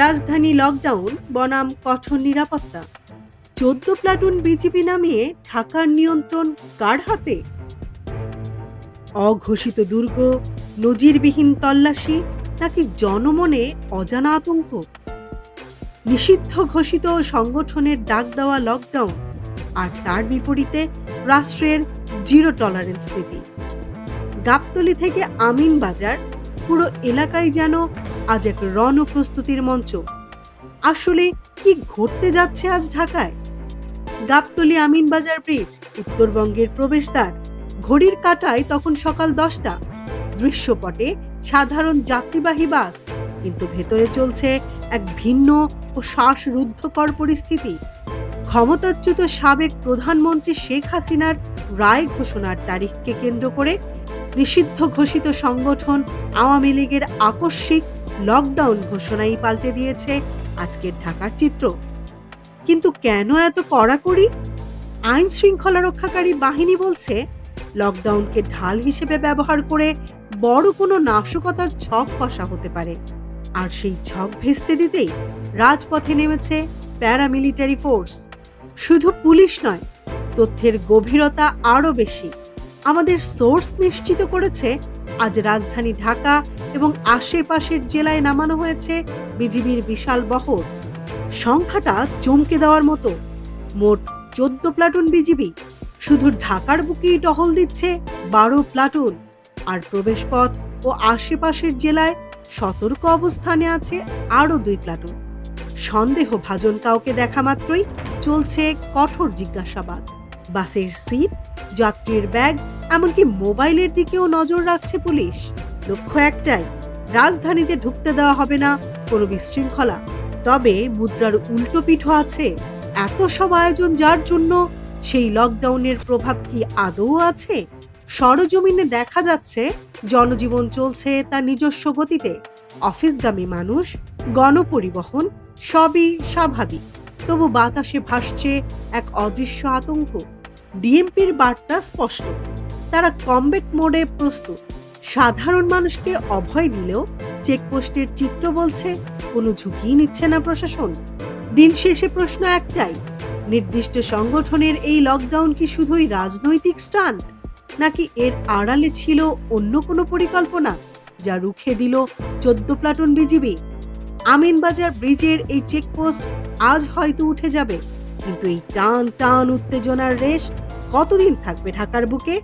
রাজধানী লকডাউন, বনাম কঠোর নিরাপত্তা। চোদ্দ প্লাটুন বিজিবি নামিয়ে ঢাকার নিয়ন্ত্রণ কার হাতে? অঘোষিত দুর্গ, নজিরবিহীন তল্লাশি, নাকি জনমনে অজানা আতঙ্ক? নিষিদ্ধ ঘোষিত সংগঠনের ডাক দেওয়া লকডাউন, আর তার বিপরীতে রাষ্ট্রের জিরো টলারেন্স নীতি। গাবতলি থেকে আমিন বাজার পুরো এলাকায় যেন আজ এক রণ প্রস্তুতির মঞ্চ। আসলে কি ঘটতে যাচ্ছে আজ ঢাকায়? গাবতলি আমিনবাজার ব্রিজ, উত্তরবঙ্গের প্রবেশদ্বার, ঘড়ির কাটায় তখন সকাল দশটা। দৃশ্যপটে সাধারণ যাত্রীবাহী বাস, কিন্তু ভেতরে চলছে এক ভিন্ন ও শ্বাসরুদ্ধকর পরিস্থিতি। ক্ষমতাচ্যুত সাবেক প্রধানমন্ত্রী শেখ হাসিনার রায় ঘোষণার তারিখকে কেন্দ্র করে নিষিদ্ধ ঘোষিত সংগঠন আওয়ামী লীগের আকস্মিক লকডাউন ঘোষণাই পাল্টে দিয়েছে আজকের ঢাকার চিত্র। কিন্তু কেন এত কড়াকড়ি? আইন শৃঙ্খলা রক্ষাকারী বাহিনী বলছে, লকডাউনকে ঢাল হিসেবে ব্যবহার করে বড় কোনো নাশকতার ছক কষা হতে পারে। আর সেই ছক ভেস্তে দিতেই রাজপথে নেমেছে প্যারামিলিটারি ফোর্স। শুধু পুলিশ নয়, তথ্যের গভীরতা আরও বেশি। আমাদের সোর্স নিশ্চিত করেছে, আজ রাজধানী ঢাকা এবং আশেপাশের জেলায় নামানো হয়েছে বিজিবির বিশাল বহর। সংখ্যাটা চমকে দেওয়ার মতো। মোট চোদ্দ প্লাটুন বিজিবি। শুধু ঢাকার বুকেই টহল দিচ্ছে বারো প্লাটুন। আর প্রবেশপথ ও আশেপাশের জেলায় সতর্ক অবস্থানে আছে আরও দুই প্লাটুন। সন্দেহ ভাজন কাউকে দেখা মাত্রই চলছে কঠোর জিজ্ঞাসাবাদ। বাসের সিট, যাত্রীর ব্যাগ, এমনকি মোবাইলের দিকেও নজর রাখছে পুলিশ। লক্ষ্য একটাই, রাজধানীতে ঢুকতে দেওয়া হবে না কোনো বিশৃঙ্খলা। তবে মুদ্রার উল্টো পিঠও আছে। এত সব আয়োজন যার জন্য সেই লকডাউনের প্রভাব কি আদৌ আছে? সরজমিনে দেখা যাচ্ছে, জনজীবন চলছে তার নিজস্ব গতিতে। অফিসগামী মানুষ, গণপরিবহন, সবই স্বাভাবিক। তবু বাতাসে ভাসছে এক অদৃশ্য আতঙ্ক। ডিএমপির বার্তা স্পষ্ট। তারা কমবেট মোডে প্রস্তুত। সাধারণ মানুষকে অভয় দিলেও চেকপোস্টের চিত্র বলছে, কোনো ঝুঁকি নিচ্ছে না প্রশাসন। দিন শেষে প্রশ্ন একটাই, নির্দিষ্ট সংগঠনের এই লকডাউন কি শুধুই রাজনৈতিক স্টান্ট? নাকি এর আড়ালে ছিল অন্য কোনো পরিকল্পনা যা রুখে দিল চোদ্দ প্লাটুন বিজিবি? আমিনবাজার ব্রিজের এই চেকপোস্ট আজ হয়তো উঠে যাবে। কিন্তু এই টান টান উত্তেজনার রেশ কতদিন থাকবে ঢাকার বুকে?